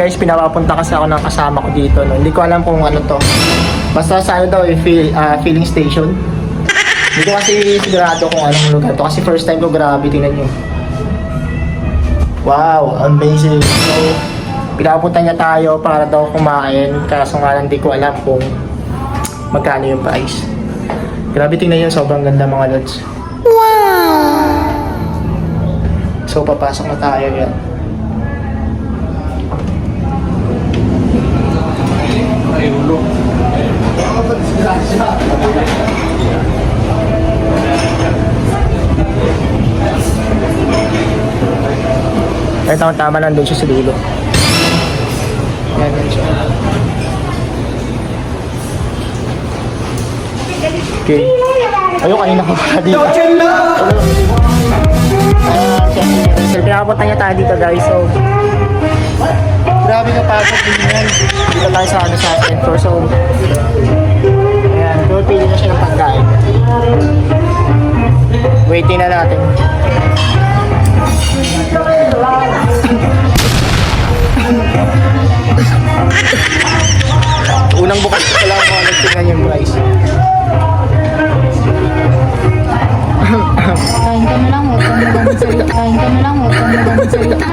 Guys, pinapapunta kasi ako ng kasama ko dito. No? Hindi ko alam kung ano to. Basta sa ano daw, eh, fill, ah, filling station. Hindi ko kasi sigurado kung anong lugar to. Kasi first time ko, grabe, tingnan nyo. Wow, amazing. So, pinapunta niya tayo para daw kumain. Kaso nga lang, hindi ko alam kung magkano yung price. Grabe, tingnan nyo. Sobrang ganda mga lods. Wow! So, papasok na tayo yan. Kaya tama tama nandun siya sa dulo. Siya. Okay. Ayun, kanina ko pa dito. Syempre. So, pinapunta niya tayo dito guys. So, Grabe ka pagod din yan. Dito tayo sa ano sa atin for so. Ayan, doon pili na siya ng pagkain. Waiting na natin. Unang bukas ko lang mga nagtingnan yung price. Kain ka na lang, huwag kang magandang salita. Kain ka na lang, huwag kang magandang salita.